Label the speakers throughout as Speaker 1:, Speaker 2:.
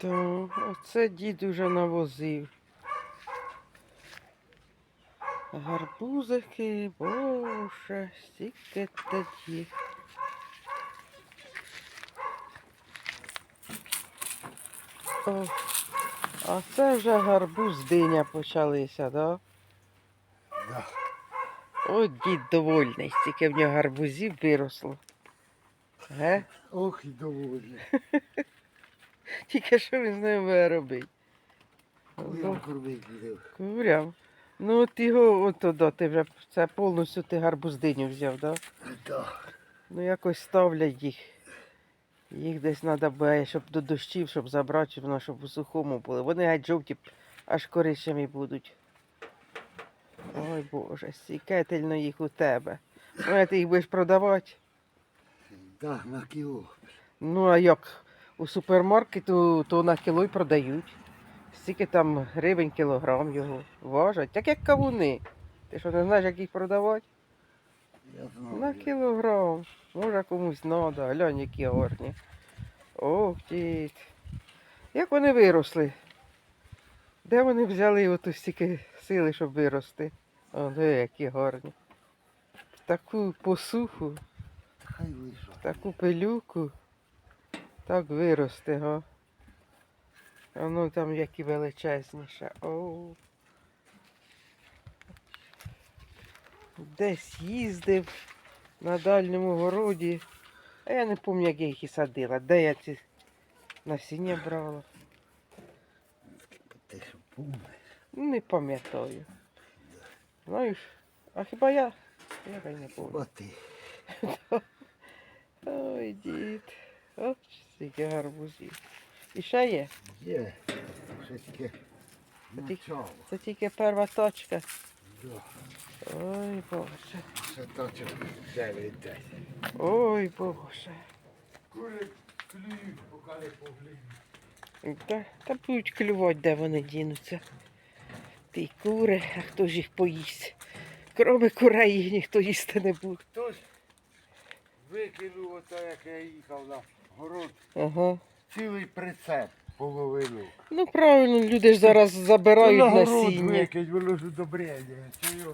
Speaker 1: То оце дід уже навозив. Гарбузики, боже, стільки тоді. О, а це вже гарбуз диня почалися, да?
Speaker 2: Да.
Speaker 1: О, дід довольний, стільки в нього гарбузів виросло. Ге?
Speaker 2: Ох і доволі.
Speaker 1: Тільки що він з ним буде робити? Курям. Ну от його от да, ти вже це повністю ти гарбуздиню взяв, да?
Speaker 2: Так.
Speaker 1: Ну якось ставлять їх. Їх десь треба буде, щоб до дощів, щоб забрати, щоб воно щоб у сухому були. Вони геть жовті, аж коричневі будуть. Ой Боже, сікетельно їх у тебе. Ну, а ти їх будеш продавати.
Speaker 2: Так, на кіло.
Speaker 1: Ну, а як у супермаркету, то на кіло й продають. Стільки там гривень кілограм його важать, так як кавуни. Ти що не знаєш, як їх продавати?
Speaker 2: Я знаю.
Speaker 1: На кілограм. Може комусь треба, глянь, які гарні. Ох, дід. Як вони виросли? Де вони взяли оту стільки сили, щоб вирости? О, де які гарні. В таку посуху, в таку пилюку. Так вирости, га. А ну там які величезніше. О. Десь їздив на дальньому городі. А я не пам'ятаю, як я їх і садила. Де я ці насіння брала?
Speaker 2: Ти що помниш?
Speaker 1: Не пам'ятаю. Знаєш, а хіба я? Я не пам'ятаю. Ой, дід. Ось стільки гарбузів. І ще є.
Speaker 2: Є. Щось таке.
Speaker 1: Такі-
Speaker 2: Начало.
Speaker 1: Це тільки перша точка.
Speaker 2: Да.
Speaker 1: Ой, Боже.
Speaker 2: Ще точок 9-10.
Speaker 1: Ой, Боже.
Speaker 2: Кури клюють, поки не поглянуть.
Speaker 1: Та, та будуть клювати, де вони дінуться. Ті кури, а хто ж їх поїсть? Кроме курей їх ніхто їсти не буде.
Speaker 2: Хтось викинув ото, як я їхав на город,
Speaker 1: Ага.
Speaker 2: цілий прицеп половину.
Speaker 1: Ну правильно, люди ж зараз забирають
Speaker 2: на
Speaker 1: насіння.
Speaker 2: викинь, воно ж удобрення.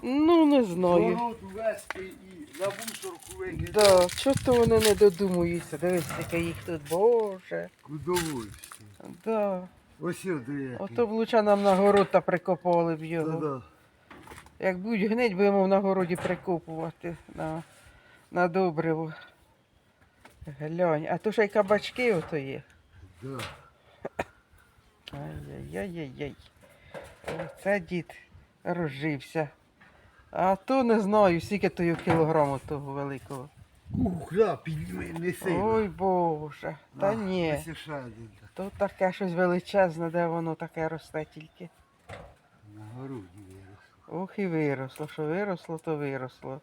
Speaker 1: Ну, не знаю.
Speaker 2: город ввести і на мусорку викинь.
Speaker 1: Да, чого то вони не додумуються? Дивись, яке їх тут, боже.
Speaker 2: Удовольствие.
Speaker 1: Да.
Speaker 2: Ось який.
Speaker 1: Ото б лучше нам на город та прикопали б його.
Speaker 2: Да-да.
Speaker 1: Як будуть гнить, будемо на городі прикопувати на, на добриво. Глянь, а то ще й кабачки ото є.
Speaker 2: Да.
Speaker 1: Ай-яй-яй-яй. Оце дід розжився. А то не знаю, скільки то його кілограму того великого.
Speaker 2: Ух, да, підніми, неси.
Speaker 1: Ой Боже, та ні.
Speaker 2: ось ще один.
Speaker 1: То таке щось величезне, де воно таке росте тільки.
Speaker 2: На городі вирос.
Speaker 1: Ох і виросло. Що виросло, то виросло.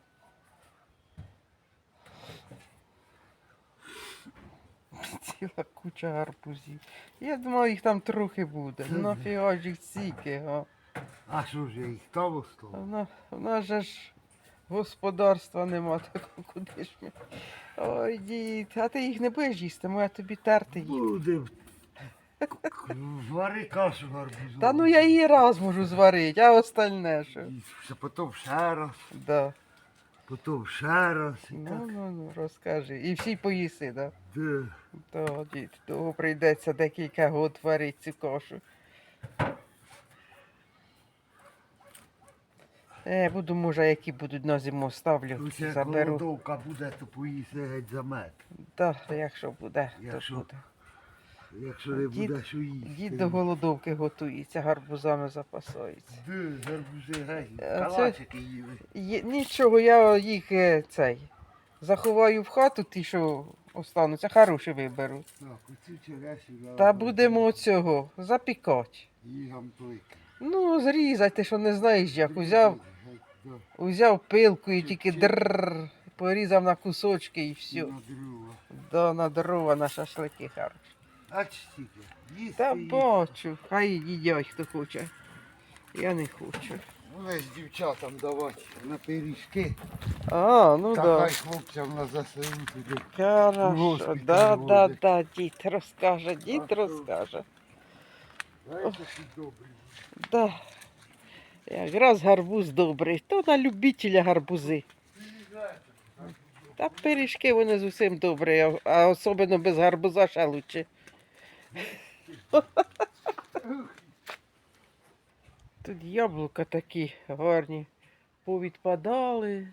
Speaker 1: Ціла куча гарбузів. Я думав, їх там трохи буде. Ну нафіга ж їх стільки, га.
Speaker 2: А що ж я їх того
Speaker 1: А
Speaker 2: стало?
Speaker 1: вона- У нас же ж господарства нема такого, куди ж ми. Ой, дід, а ти їх не будеш їсти, моя тобі терти їх.
Speaker 2: Буде. Вари кашу гарбузу.
Speaker 1: Та ну я її раз можу зварити, а остальне що?
Speaker 2: І ще Потім ще раз,
Speaker 1: Да.
Speaker 2: Потім ще раз. І
Speaker 1: Ну,
Speaker 2: так.
Speaker 1: ну, ну, розкажи. І всі поїси, да?
Speaker 2: Да.
Speaker 1: То, дід, того прийдеться декілька год варити цю кашу. Е, буду, може, які будуть на зиму ставлю,
Speaker 2: Ось як
Speaker 1: заберу.
Speaker 2: голодовка буде, то поїси геть за мед.
Speaker 1: Так, якщо буде,
Speaker 2: Якщо
Speaker 1: то буде.
Speaker 2: Якщо не
Speaker 1: Дід-
Speaker 2: буде, що їсти.
Speaker 1: Дід до голодовки готується, гарбузами запасається.
Speaker 2: Де, гарбузи
Speaker 1: Е, це-
Speaker 2: калачики їли.
Speaker 1: Є, нічого, я їх е, цей заховаю в хату, ті, що остануться, хороші виберу.
Speaker 2: Так, оцю черешню.
Speaker 1: Та будемо цього запікати.
Speaker 2: Їгам той.
Speaker 1: Ну, зрізати, ти що не знаєш як. Узяв,
Speaker 2: да,
Speaker 1: узяв пилку і тільки
Speaker 2: чи-
Speaker 1: порізав на кусочки і все.
Speaker 2: На дрова.
Speaker 1: Да, на дрова, на шашлики хороші.
Speaker 2: А чи стільки? Їсти,
Speaker 1: Та
Speaker 2: їсти.
Speaker 1: бачу, хай їдять, хто хоче. Я не хочу.
Speaker 2: Вони ж дівчатам давати на пиріжки.
Speaker 1: А, ну
Speaker 2: Та
Speaker 1: да.
Speaker 2: хай хлопцям на ЗСУ туди.
Speaker 1: Хорошо, да, да, да, дід розкаже, дід
Speaker 2: А
Speaker 1: розкаже.
Speaker 2: Знаєш, які добрі.
Speaker 1: Да. Якраз гарбуз добрий. То на любителя гарбузи. Та пиріжки вони зовсім добрі, а- а особливо без гарбуза ще лучше. Тут яблука такі гарні. Повідпадали.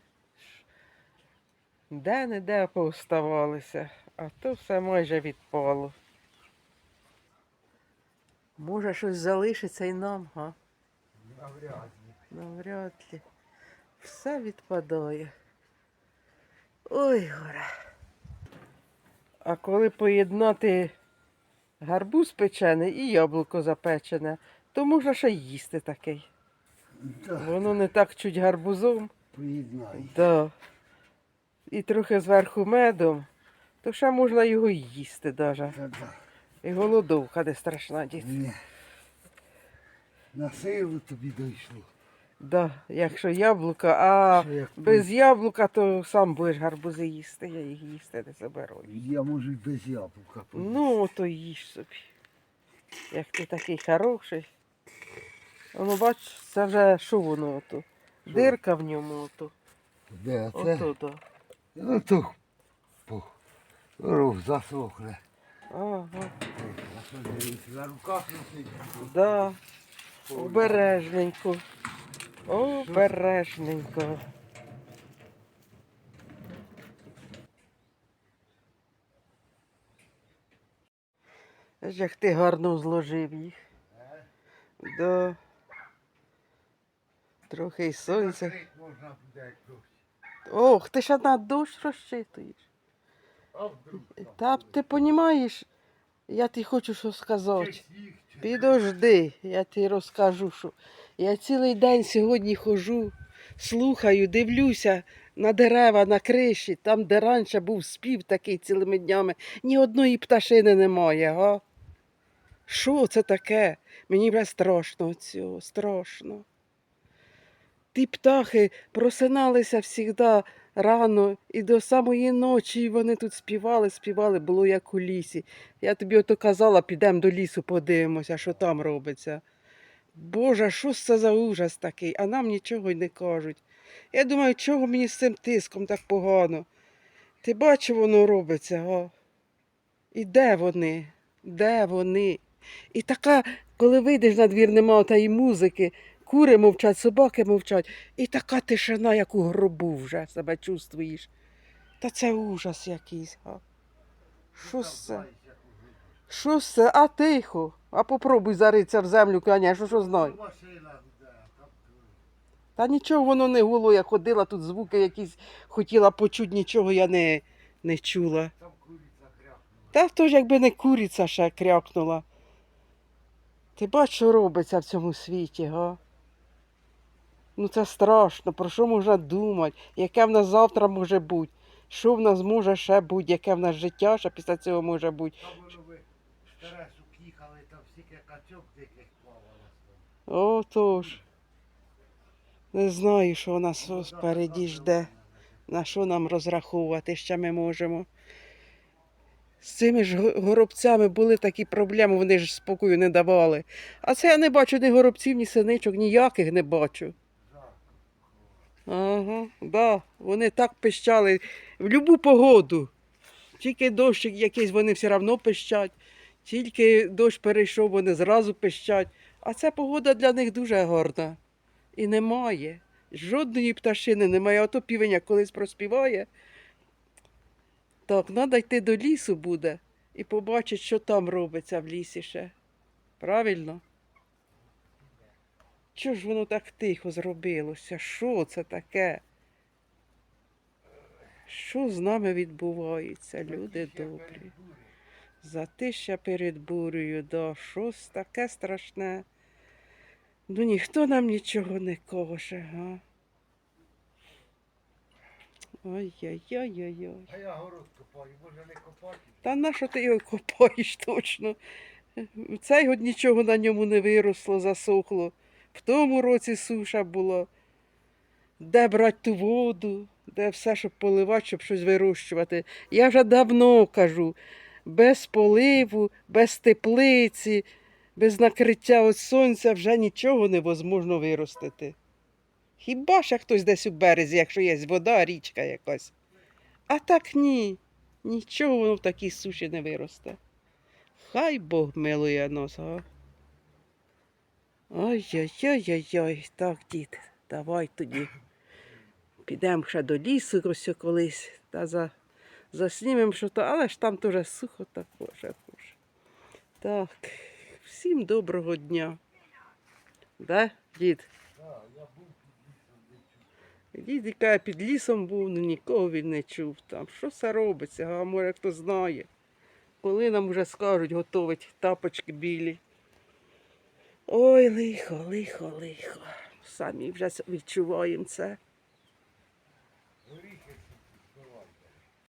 Speaker 1: Де-не-де повставалися, а то все майже відпало. Може щось залишиться і нам, га?
Speaker 2: Навряд ли.
Speaker 1: Навряд ли. Все відпадає. Ой, горе. А коли поєднати гарбуз печений і яблуко запечене, то можна ще й їсти такий.
Speaker 2: Так,
Speaker 1: Воно не так чуть гарбузом.
Speaker 2: поєднай.
Speaker 1: Да. І трохи зверху медом, то ще можна його й їсти даже.
Speaker 2: Та да.
Speaker 1: І голодовка не страшна дід.
Speaker 2: Ні. На силу тобі дійшло.
Speaker 1: Да, якщо яблука, а
Speaker 2: як
Speaker 1: без яблука, то сам будеш гарбузи їсти, я їх їсти не заберу.
Speaker 2: Я можу й без яблука. поїсти.
Speaker 1: Ну, то їж собі. Як ти такий хороший. Воно бач, це вже що воно ото? Дирка в ньому ото.
Speaker 2: Де це?
Speaker 1: Ото, да.
Speaker 2: Ну то рух засохне.
Speaker 1: Ага.
Speaker 2: На руках носить?
Speaker 1: Да. Обережненько. Обережненько. Аж Як ти гарно зложив їх. Да. Трохи й сонця. Ох, ти ще на дощ розчитуєш. Та ти розумієш, я тобі хочу що сказати. Підожди, я тобі розкажу, що я цілий день сьогодні хожу, слухаю, дивлюся на дерева, на криші, там, де раніше був спів такий цілими днями, ні одної пташини немає, га? Що це таке? Мені вже страшно цього, страшно. Ті птахи просиналися завжди рано і до самої ночі вони тут співали, співали, було як у лісі. Я тобі ото казала, підемо до лісу, подивимося, що там робиться. Боже, що це за ужас такий, а нам нічого й не кажуть. Я думаю, чого мені з цим тиском так погано? Ти бачив, воно робиться, га? І де вони? Де вони? І така, коли вийдеш на двір, нема тієї музики, кури мовчать, собаки мовчать, і така тишина, як у гробу вже себе чувствуєш. Та це ужас якийсь? Що ж це? Що це? А тихо. А попробуй заритися в землю, конечно, що знаю. Та нічого воно не гуло, я ходила, тут звуки якісь хотіла почути, нічого я не, не чула.
Speaker 2: там куриця крякнула.
Speaker 1: Та хто ж якби не куриця ще крякнула. Ти бачиш, що робиться в цьому світі, га? Ну це страшно, про що можна думати, яке в нас завтра може бути, що в нас може ще бути, яке в нас життя ще після цього може бути.
Speaker 2: Тересук їхали, там стільки качок диких плавало.
Speaker 1: Отож. Не знаю, що нас спереді жде. на що нам розраховувати, ще ми можемо. З цими ж горобцями були такі проблеми, вони ж спокою не давали. А це я не бачу ні горобців, ні синичок, ніяких не бачу. Ага, да, вони так пищали в будь-яку погоду. Тільки дощик якийсь, вони все одно пищать. Тільки дощ перейшов, вони зразу пищать. А ця погода для них дуже гарна. І немає. Жодної пташини немає. Ото півень як колись проспіває. Так, треба йти до лісу буде і побачити, що там робиться в лісі ще. Правильно? Чого ж воно так тихо зробилося? Що це таке? Що з нами відбувається, люди добрі? Затища перед бурею, да, щось таке страшне. Ну ніхто нам нічого не каже, га. Ой-ой-ой-ой-ой.
Speaker 2: А я город копаю, може не копати?
Speaker 1: Та на що ти його копаєш точно? Цей год нічого на ньому не виросло, засохло. В тому році суша була. Де брати ту воду, де все, щоб поливати, щоб щось вирощувати. Я вже давно кажу, без поливу, без теплиці, без накриття від сонця вже нічого невозможно виростити. Хіба ще хтось десь у березі, якщо є вода, річка якась. А так ні. Нічого воно в такій суші не виросте. Хай Бог милує нас, а. Ой-ой-ой-ой-ой. Так, дід, давай тоді. Підемо ще до лісу ось колись та за, заснімемо що то, але ж там теж сухо також. також. Так, всім доброго дня. Да, дід? Дід яка під лісом був, ну нікого він не чув там. Що це робиться, а може хто знає. Коли нам вже скажуть, готовить тапочки білі. Ой, лихо, лихо, лихо. Самі вже відчуваємо це.